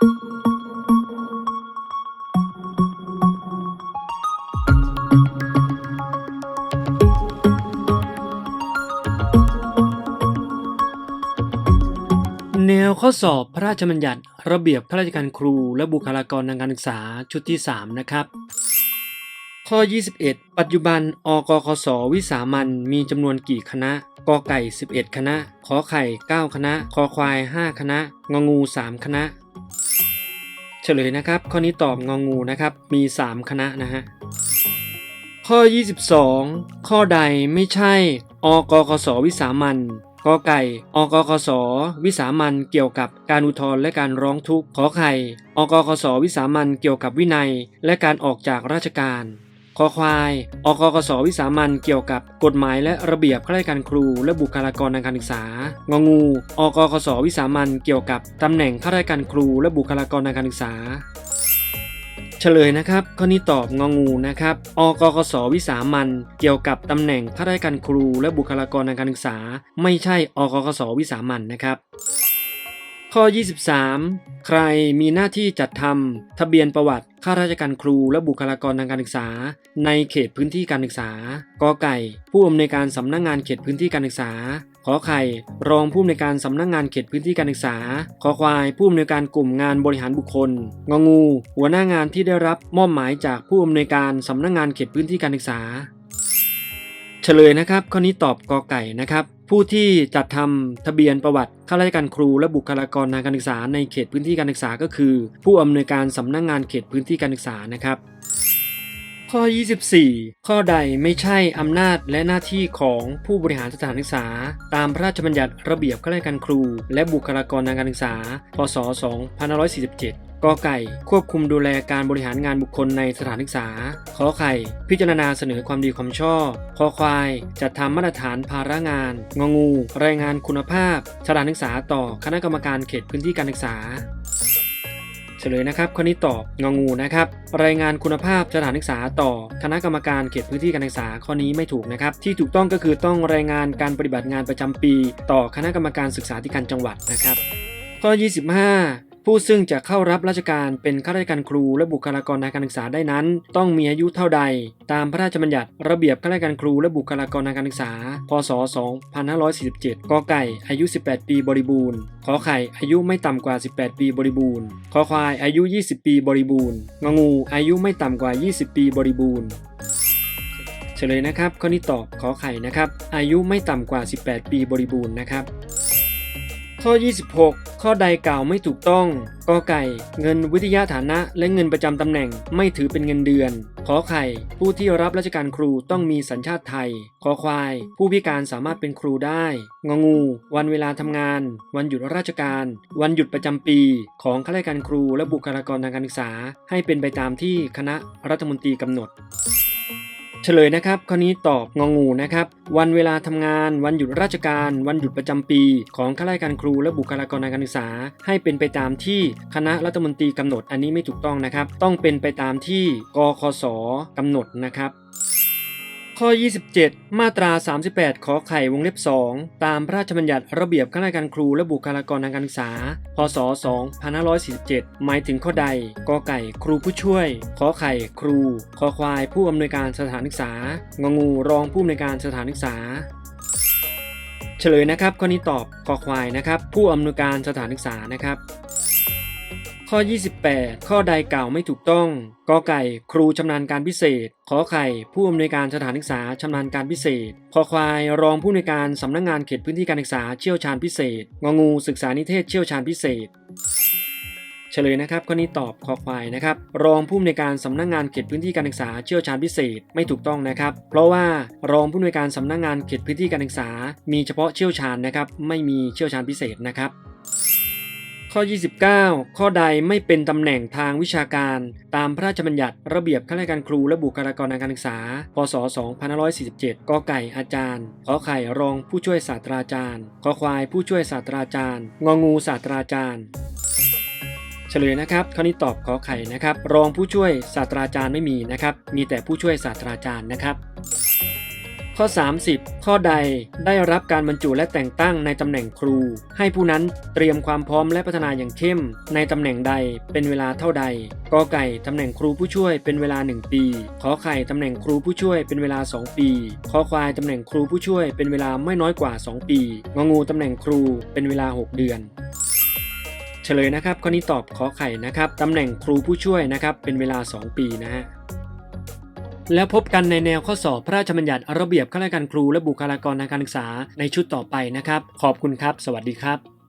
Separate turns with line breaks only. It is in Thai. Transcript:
แนวข้อสอบพระราชบัญญัติระเบียบข้าราชการครู และบุคลากรทางการศึกษาชุดที่ 3 นะครับ ข้อ 21 ปัจจุบัน อกคศวิสามันมีจำนวนกี่คณะกอไก่ 11 คณะ ขอไข่ 9 คณะ คอควาย 5 คณะงองู 3 คณะ เฉลยนะครับข้อนี้ตอบงองูนะครับมี 3 คณะนะฮะข้อ 22 ข้อใดไม่ใช่อกคสวิสามันกอไก่อกคสวิสามันเกี่ยวกับการอุทธรณ์และการร้องทุกข์ขอไข่อกคสวิสามันเกี่ยวกับวินัย และการออกจากราชการ คอควายอกคศวิสามันเกี่ยวกับกฎหมายและระเบียบข้าราชการครู และบุคลากรทางการศึกษางองูอกคศวิสามันเกี่ยวกับตำแหน่งข้าราชการครู และบุคลากรทางการศึกษาเฉลยนะครับข้อนี้ตอบงองูนะครับอกกสวิสามันเกี่ยวกับตำแหน่งข้าราชการครู และบุคลากรทางการศึกษา ไม่ใช่อกกสวิสามันนะครับ ข้อ 23 ใครมีหน้าที่จัดทำทะเบียนประวัติข้าราชการครูและบุคลากรทางการศึกษา ในเขตพื้นที่การศึกษากอไก่ ผู้อำนวยการสำนักงงานเขตพื้นที่การศึกษาขอไข่ รองผู้อำนวยการสำนักงงานเขตพื้นที่การศึกษา ขอควาย ผู้อำนวยการกลุ่มงานบริหารบุคคล งองู หัวหน้างานที่ได้รับมอบหมายจากผู้อำนวยการสำนักงงานเขตพื้นที่การศึกษา เฉลยนะครับ ข้อนี้ตอบกอไก่นะครับ ผู้ที่จัดทำทะเบียนประวัติข้าราชการครูและบุคลากรทางการศึกษาในเขตพื้นที่การศึกษาก็คือ ผู้อำนวยการสำนักงงานเขตพื้นที่การศึกษานะครับ ข้อ 24 ข้อใดไม่ใช่อำนาจและหน้าที่ของผู้บริหารสถานศึกษา ตามพระราชบัญญัติระเบียบข้าราชการครู และบุคลากรทางการศึกษา พศ 2547 กอไก่ ควบคุมดูแลการบริหารงานบุคคลในสถานศึกษา ขอไข่ พิจารณาเสนอความดีความชอบคอควาย จัดทำมาตรฐานภาระงาน งองู รายงานคุณภาพ สถานศึกษาต่อคณะกรรมการเขตพื้นที่การศึกษาเฉลยนะครับข้อนี้ตอบงองูนะครับ รายงานคุณภาพสถานศึกษาต่อคณะกรรมการเขตพื้นที่การศึกษาข้อนี้ไม่ถูกนะครับ ที่ถูกต้องก็คือต้องรายงานการปฏิบัติงานประจำปี ต่อคณะกรรมการศึกษาธิการจังหวัดนะครับ ข้อ 25 ผู้ซึ่งจะเข้ารับราชการเป็นข้าราชการครูและบุคลากรทางการศึกษาได้นั้น ต้องมีอายุเท่าใด ตามพระราชบัญญัติระเบียบข้าราชการครูและบุคลากรทางการศึกษา พศ 2547 กไก่ อายุ 18 ปีบริบูรณ์ ขอไข่ อายุไม่ต่ำกว่า 18 ปีบริบูรณ์ ขอควาย อายุ 20 ปีบริบูรณ์ งงู อายุไม่ต่ำกว่า 20 ปีบริบูรณ์เฉลยนะครับ ข้อนี้ตอบขอไข่นะครับ อายุไม่ต่ำกว่า 18 ปีบริบูรณ์นะครับ ข้อ 26 ข้อใดกล่าวไม่ถูกต้อง กอไก่ เงินวิทยาฐานะ และเงินประจำตำแหน่งไม่ถือเป็นเงินเดือน ขอไข่ ผู้ที่รับราชการครูต้องมีสัญชาติไทย ขอควาย ผู้พิการสามารถเป็นครูได้ งองู วันเวลาทำงาน วันหยุดราชการ วันหยุดประจำปี ของข้าราชการครูและบุคลากรทางการศึกษา ให้เป็นไปตามที่คณะรัฐมนตรีกำหนด เฉลยนะครับข้อนี้ตอบงองูนะครับ วันเวลาทำงาน วันหยุดราชการ วันหยุดประจำปี ของข้าราชการครูและบุคลากรทางการศึกษา ให้เป็นไปตามที่คณะรัฐมนตรีกำหนดอันนี้ไม่ถูกต้องนะครับ ต้องเป็นไปตามที่กคศกำหนดนะครับ ข้อ 27 มาตรา 38 ขอไข่วงเล็บ 2 ตามพระราชบัญญัติระเบียบข้าราชการครูและบุคลากรทางการศึกษา พศ 2547 หมายถึงข้อใด กอไก่ครูผู้ช่วย ขอไข่ครู คอควายผู้อำนวยการสถานศึกษา งงูรองผู้อำนวยการสถานศึกษาเฉลยนะครับข้อนี้ตอบคอควายนะครับ ผู้อำนวยการสถานศึกษานะครับ ข้อ 28 ข้อใดกล่าวไม่ถูกต้องกอไก่ ครูชำนาญการพิเศษ ขอไข่ ผู้อำนวยการสถานศึกษาชำนาญการพิเศษ คอควาย รองผู้อำนวยการสำนักงานเขตพื้นที่การศึกษาเชี่ยวชาญพิเศษ งองู ศึกษานิเทศเชี่ยวชาญพิเศษเฉลยนะครับข้อนี้ตอบคอควายนะครับ รองผู้อำนวยการสำนักงานเขตพื้นที่การศึกษาเชี่ยวชาญพิเศษไม่ถูกต้องนะครับ เพราะว่ารองผู้อำนวยการสำนักงานเขตพื้นที่การศึกษา มีเฉพาะเชี่ยวชาญนะครับ ไม่มีเชี่ยวชาญพิเศษนะครับ ข้อ 29 ข้อใดไม่เป็นตำแหน่งทางวิชาการ ตามพระราชบัญญัติระเบียบข้าราชการครูและบุคลากรทางการศึกษา พศ 2547กไก่อาจารย์ ขอไข่รองผู้ช่วยศาสตราจารย์ ขอควายผู้ช่วยศาสตราจารย์ งองูศาสตราจารย์เฉลยนะครับข้อนี้ตอบขอไข่นะครับ รองผู้ช่วยศาสตราจารย์ไม่มีนะครับ มีแต่ผู้ช่วยศาสตราจารย์นะครับ ข้อ 30 ข้อใดได้รับการบรรจุและแต่งตั้งในตำแหน่งครู ให้ผู้นั้นเตรียมความพร้อมและพัฒนาอย่างเข้ม ในตำแหน่งใดเป็นเวลาเท่าใดกอไก่ตำแหน่งครูผู้ช่วยเป็นเวลา 1 ปี ขอไข่ตำแหน่งครูผู้ช่วยเป็นเวลา 2 ปี ขอควายตำแหน่งครูผู้ช่วยเป็นเวลาไม่น้อยกว่า 2 ปี งองูตำแหน่งครูเป็นเวลา 6 เดือนเฉลยนะครับข้อนี้ตอบขอไข่นะครับตำแหน่งครูผู้ช่วยนะครับเป็นเวลา 2 ปีนะฮะ แล้วพบกันในแนวข้อสอบพระราชบัญญัติระเบียบข้าราชการครูและบุคลากรทางการศึกษาในชุดต่อไปนะครับ ขอบคุณครับ สวัสดีครับ